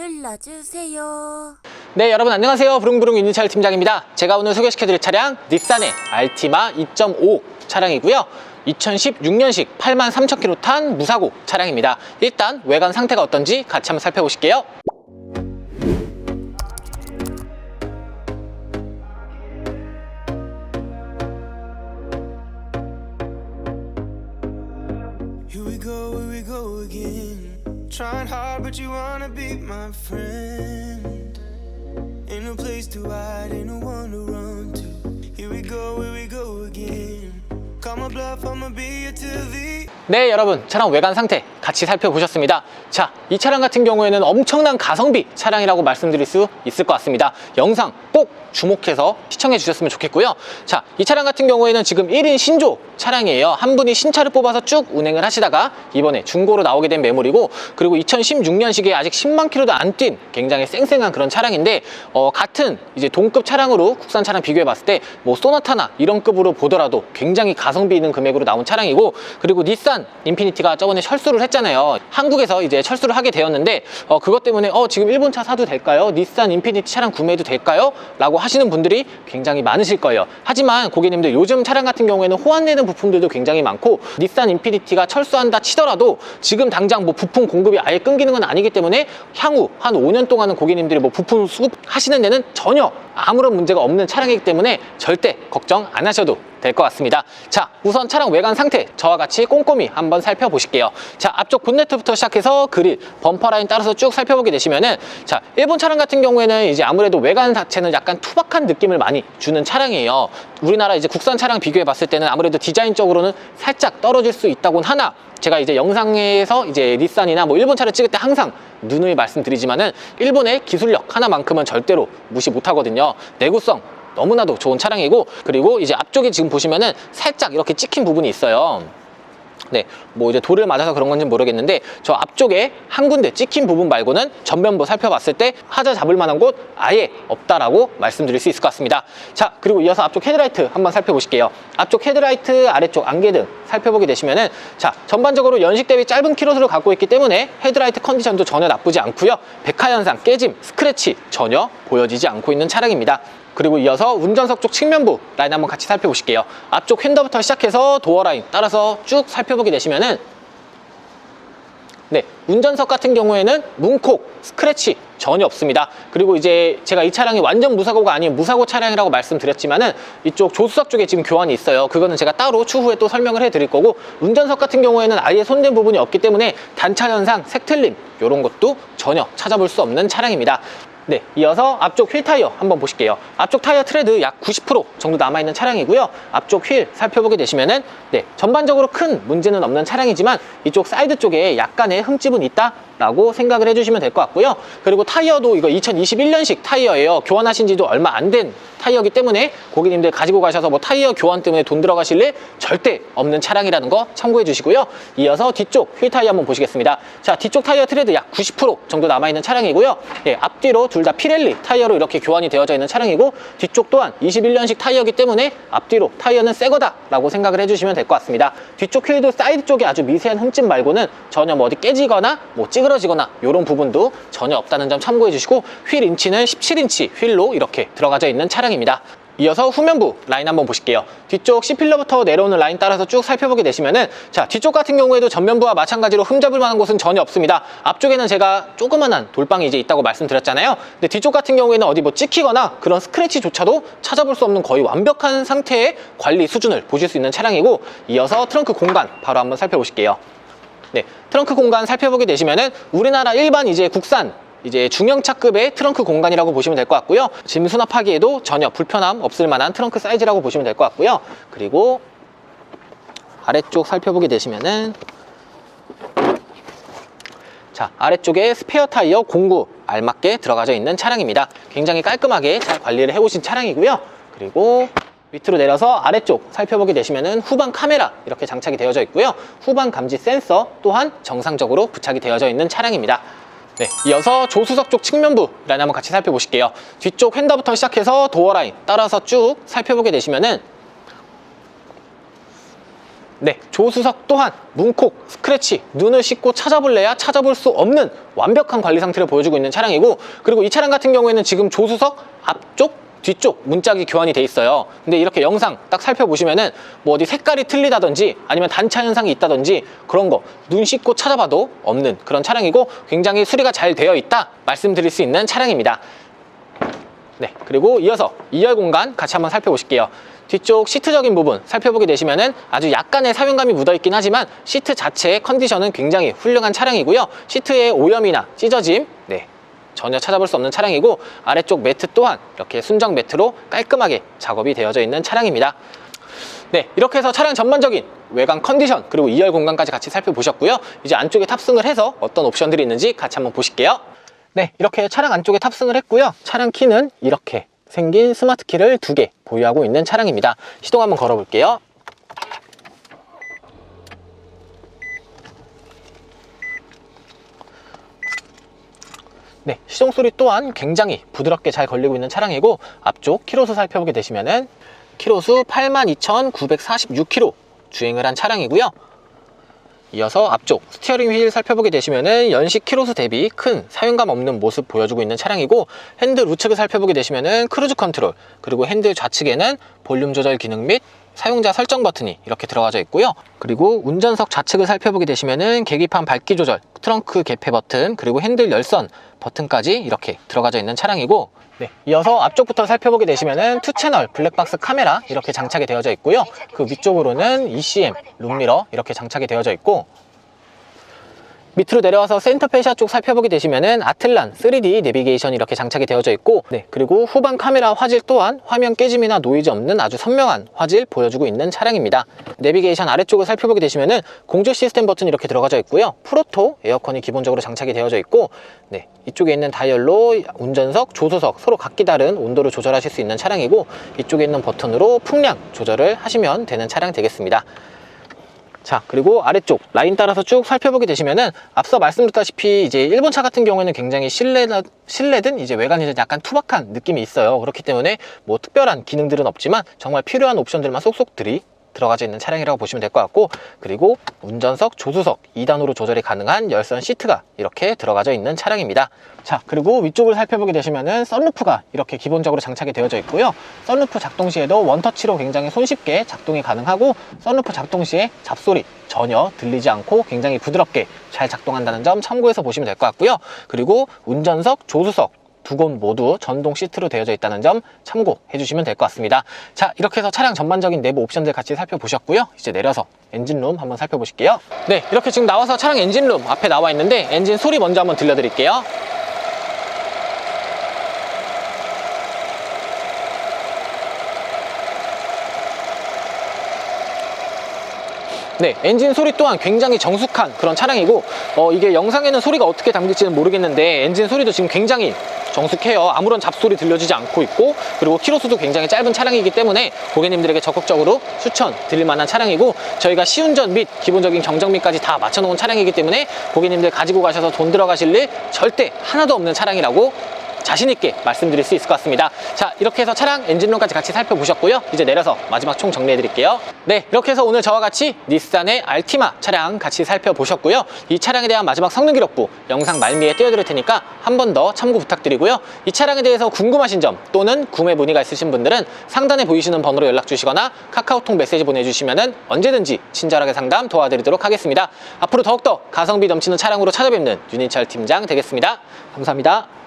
눌러주세요. 네, 여러분 안녕하세요. 부릉부릉 윤희철 팀장입니다. 제가 오늘 소개시켜드릴 차량 닛산의 알티마 2.5 차량이고요. 2016년식 8만 3천 킬로 탄 무사고 차량입니다. 일단 외관 상태가 어떤지 같이 한번 살펴보실게요. Here we go, here we go again. Trying hard, but you wanna be my friend. Ain't no place to hide, ain't no one to run to. Here we go, here we go again. Call my bluff, I'ma be here till the 네, 여러분 차량 외관 상태 같이 살펴보셨습니다. 자, 이 차량 같은 경우에는 엄청난 가성비 차량이라고 말씀드릴 수 있을 것 같습니다. 영상 꼭 주목해서 시청해 주셨으면 좋겠고요. 자, 이 차량 같은 경우에는 지금 1인 신조 차량이에요. 한 분이 신차를 뽑아서 쭉 운행을 하시다가 이번에 중고로 나오게 된 매물이고 그리고 2016년식에 아직 10만 킬로도 안 뛴 굉장히 쌩쌩한 그런 차량인데 어, 같은 이제 동급 차량으로 국산 차량 비교해 봤을 때 뭐 소나타나 이런 급으로 보더라도 굉장히 가성비 있는 금액으로 나온 차량이고 그리고 닛산 인피니티가 저번에 철수를 했잖아요. 한국에서 이제 철수를 하게 되었는데 어, 그것 때문에 어, 지금 일본 차 사도 될까요? 닛산 인피니티 차량 구매해도 될까요? 라고 하시는 분들이 굉장히 많으실 거예요. 하지만 고객님들 요즘 차량 같은 경우에는 호환되는 부품들도 굉장히 많고 닛산 인피니티가 철수한다 치더라도 지금 당장 뭐 부품 공급이 아예 끊기는 건 아니기 때문에 향후 한 5년 동안은 고객님들이 뭐 부품 수급하시는 데는 전혀 아무런 문제가 없는 차량이기 때문에 절대 걱정 안 하셔도 될 것 같습니다. 자, 우선 차량 외관 상태 저와 같이 꼼꼼히 한번 살펴보실게요. 자, 앞쪽 본네트부터 시작해서 그릴, 범퍼 라인 따라서 쭉 살펴보게 되시면은 자, 일본 차량 같은 경우에는 이제 아무래도 외관 자체는 약간 투박한 느낌을 많이 주는 차량이에요. 우리나라 이제 국산 차량 비교해 봤을 때는 아무래도 디자인적으로는 살짝 떨어질 수 있다곤 하나 제가 이제 영상에서 이제 닛산이나 뭐 일본 차를 찍을 때 항상 누누이 말씀드리지만은 일본의 기술력 하나만큼은 절대로 무시 못 하거든요. 내구성 너무나도 좋은 차량이고 그리고 이제 앞쪽에 지금 보시면은 살짝 이렇게 찍힌 부분이 있어요. 네, 뭐 이제 돌을 맞아서 그런 건지 모르겠는데 저 앞쪽에 한 군데 찍힌 부분 말고는 전면부 살펴봤을 때 하자 잡을 만한 곳 아예 없다라고 말씀드릴 수 있을 것 같습니다. 자, 그리고 이어서 앞쪽 헤드라이트 한번 살펴보실게요. 앞쪽 헤드라이트 아래쪽 안개등 살펴보게 되시면은 자, 전반적으로 연식 대비 짧은 키로수를 갖고 있기 때문에 헤드라이트 컨디션도 전혀 나쁘지 않고요. 백화 현상, 깨짐, 스크래치 전혀 보여지지 않고 있는 차량입니다. 그리고 이어서 운전석 쪽 측면부 라인 한번 같이 살펴보실게요. 앞쪽 휀더부터 시작해서 도어 라인 따라서 쭉 살펴보게 되시면은 네, 운전석 같은 경우에는 문콕, 스크래치 전혀 없습니다. 그리고 이제 제가 이 차량이 완전 무사고가 아닌 무사고 차량이라고 말씀드렸지만은 이쪽 조수석 쪽에 지금 교환이 있어요. 그거는 제가 따로 추후에 또 설명을 해드릴 거고 운전석 같은 경우에는 아예 손댄 부분이 없기 때문에 단차 현상, 색틀림 이런 것도 전혀 찾아볼 수 없는 차량입니다. 네, 이어서 앞쪽 휠 타이어 한번 보실게요. 앞쪽 타이어 트레드 약 90% 정도 남아있는 차량이고요. 앞쪽 휠 살펴보게 되시면은 네, 전반적으로 큰 문제는 없는 차량이지만 이쪽 사이드 쪽에 약간의 흠집은 있다 라고 생각을 해주시면 될 것 같고요. 그리고 타이어도 이거 2021년식 타이어예요. 교환하신 지도 얼마 안 된 타이어기 때문에 고객님들 가지고 가셔서 뭐 타이어 교환 때문에 돈 들어가실 일 절대 없는 차량이라는 거 참고해 주시고요. 이어서 뒤쪽 휠 타이어 한번 보시겠습니다. 자, 뒤쪽 타이어 트레드 약 90% 정도 남아있는 차량이고요. 예, 앞뒤로 둘 다 피렐리 타이어로 이렇게 교환이 되어져 있는 차량이고 뒤쪽 또한 21년식 타이어이기 때문에 앞뒤로 타이어는 새 거다 라고 생각을 해주시면 될 것 같습니다. 뒤쪽 휠도 사이드 쪽에 아주 미세한 흠집 말고는 전혀 뭐 어디 깨지거나 뭐 찌그러 지거나 이런 부분도 전혀 없다는 점 참고해 주시고 휠 인치는 17인치 휠로 이렇게 들어가져 있는 차량입니다. 이어서 후면부 라인 한번 보실게요. 뒤쪽 C필러부터 내려오는 라인 따라서 쭉 살펴보게 되시면은 자 뒤쪽 같은 경우에도 전면부와 마찬가지로 흠잡을 만한 곳은 전혀 없습니다. 앞쪽에는 제가 조그만한 돌방이 이제 있다고 말씀드렸잖아요. 근데 뒤쪽 같은 경우에는 어디 뭐 찍히거나 그런 스크래치조차도 찾아볼 수 없는 거의 완벽한 상태의 관리 수준을 보실 수 있는 차량이고 이어서 트렁크 공간 바로 한번 살펴보실게요. 네, 트렁크 공간 살펴보게 되시면은 우리나라 일반 이제 국산 이제 중형차급의 트렁크 공간이라고 보시면 될 것 같고요. 짐 수납하기에도 전혀 불편함 없을 만한 트렁크 사이즈라고 보시면 될 것 같고요. 그리고 아래쪽 살펴보게 되시면은 자 아래쪽에 스페어 타이어 공구 알맞게 들어가져 있는 차량입니다. 굉장히 깔끔하게 잘 관리를 해오신 차량이고요. 그리고 밑으로 내려서 아래쪽 살펴보게 되시면은 후방 카메라 이렇게 장착이 되어져 있고요. 후방 감지 센서 또한 정상적으로 부착이 되어져 있는 차량입니다. 네, 이어서 조수석 쪽 측면부 라인 한번 같이 살펴보실게요. 뒤쪽 휀더부터 시작해서 도어 라인 따라서 쭉 살펴보게 되시면은 네, 조수석 또한 문콕, 스크래치, 눈을 씻고 찾아볼래야 찾아볼 수 없는 완벽한 관리 상태를 보여주고 있는 차량이고 그리고 이 차량 같은 경우에는 지금 조수석 앞쪽 뒤쪽 문짝이 교환이 돼 있어요. 근데 이렇게 영상 딱 살펴보시면은 뭐 어디 색깔이 틀리다든지 아니면 단차 현상이 있다든지 그런 거 눈 씻고 찾아봐도 없는 그런 차량이고 굉장히 수리가 잘 되어 있다 말씀드릴 수 있는 차량입니다. 네, 그리고 이어서 2열 공간 같이 한번 살펴보실게요. 뒤쪽 시트적인 부분 살펴보게 되시면은 아주 약간의 사용감이 묻어있긴 하지만 시트 자체의 컨디션은 굉장히 훌륭한 차량이고요. 시트의 오염이나 찢어짐, 네, 전혀 찾아볼 수 없는 차량이고 아래쪽 매트 또한 이렇게 순정 매트로 깔끔하게 작업이 되어져 있는 차량입니다. 네, 이렇게 해서 차량 전반적인 외관 컨디션 그리고 2열 공간까지 같이 살펴보셨고요. 이제 안쪽에 탑승을 해서 어떤 옵션들이 있는지 같이 한번 보실게요. 네, 이렇게 차량 안쪽에 탑승을 했고요. 차량 키는 이렇게 생긴 스마트 키를 두 개 보유하고 있는 차량입니다. 시동 한번 걸어볼게요. 네, 시동 소리 또한 굉장히 부드럽게 잘 걸리고 있는 차량이고 앞쪽 키로수 살펴보게 되시면은 키로수 82,946km 주행을 한 차량이고요. 이어서 앞쪽 스티어링 휠 살펴보게 되시면은 연식 키로수 대비 큰 사용감 없는 모습 보여주고 있는 차량이고 핸들 우측을 살펴보게 되시면은 크루즈 컨트롤 그리고 핸들 좌측에는 볼륨 조절 기능 및 사용자 설정 버튼이 이렇게 들어가져 있고요. 그리고 운전석 좌측을 살펴보게 되시면은 계기판 밝기 조절, 트렁크 개폐 버튼, 그리고 핸들 열선 버튼까지 이렇게 들어가져 있는 차량이고 네, 이어서 앞쪽부터 살펴보게 되시면은 투 채널 블랙박스 카메라 이렇게 장착이 되어져 있고요. 그 위쪽으로는 ECM 룸미러 이렇게 장착이 되어져 있고 밑으로 내려와서 센터 페시아 쪽 살펴보게 되시면은 아틀란 3D 내비게이션 이렇게 장착이 되어져 있고 네 그리고 후방 카메라 화질 또한 화면 깨짐이나 노이즈 없는 아주 선명한 화질 보여주고 있는 차량입니다. 내비게이션 아래쪽을 살펴보게 되시면은 공조 시스템 버튼 이렇게 들어가져 있고요. 프로토 에어컨이 기본적으로 장착이 되어져 있고 네 이쪽에 있는 다이얼로 운전석 조수석 서로 각기 다른 온도를 조절하실 수 있는 차량이고 이쪽에 있는 버튼으로 풍량 조절을 하시면 되는 차량 되겠습니다 자 그리고 아래쪽 라인 따라서 쭉 살펴보게 되시면은 앞서 말씀드렸다시피 이제 일본 차 같은 경우에는 굉장히 실내 실내든 이제 외관이든 약간 투박한 느낌이 있어요. 그렇기 때문에 뭐 특별한 기능들은 없지만 정말 필요한 옵션들만 쏙쏙 들이 들어가져 있는 차량이라고 보시면 될 것 같고 그리고 운전석 조수석 2단으로 조절이 가능한 열선 시트가 이렇게 들어가져 있는 차량입니다. 자 그리고 위쪽을 살펴보게 되시면은 썬루프가 이렇게 기본적으로 장착이 되어져 있고요. 썬루프 작동 시에도 원터치로 굉장히 손쉽게 작동이 가능하고 썬루프 작동 시에 잡소리 전혀 들리지 않고 굉장히 부드럽게 잘 작동한다는 점 참고해서 보시면 될 것 같고요. 그리고 운전석 조수석 두 곳 모두 전동 시트로 되어져 있다는 점 참고해 주시면 될 것 같습니다. 자 이렇게 해서 차량 전반적인 내부 옵션들 같이 살펴보셨고요. 이제 내려서 엔진룸 한번 살펴보실게요. 네 이렇게 지금 나와서 차량 엔진룸 앞에 나와 있는데 엔진 소리 먼저 한번 들려드릴게요. 네, 엔진 소리 또한 굉장히 정숙한 그런 차량이고 어, 이게 영상에는 소리가 어떻게 담길지는 모르겠는데 엔진 소리도 지금 굉장히 정숙해요. 아무런 잡소리 들려지지 않고 있고 그리고 키로수도 굉장히 짧은 차량이기 때문에 고객님들에게 적극적으로 추천 드릴 만한 차량이고 저희가 시운전 및 기본적인 경정비까지 다 맞춰놓은 차량이기 때문에 고객님들 가지고 가셔서 돈 들어가실 일 절대 하나도 없는 차량이라고 자신있게 말씀드릴 수 있을 것 같습니다. 자, 이렇게 해서 차량 엔진룸까지 같이 살펴보셨고요. 이제 내려서 마지막 총 정리해드릴게요. 네, 이렇게 해서 오늘 저와 같이 닛산의 알티마 차량 같이 살펴보셨고요. 이 차량에 대한 마지막 성능 기록부 영상 말미에 띄워드릴 테니까 한 번 더 참고 부탁드리고요. 이 차량에 대해서 궁금하신 점 또는 구매 문의가 있으신 분들은 상단에 보이시는 번호로 연락 주시거나 카카오톡 메시지 보내주시면 언제든지 친절하게 상담 도와드리도록 하겠습니다. 앞으로 더욱더 가성비 넘치는 차량으로 찾아뵙는 윤인철 팀장 되겠습니다. 감사합니다.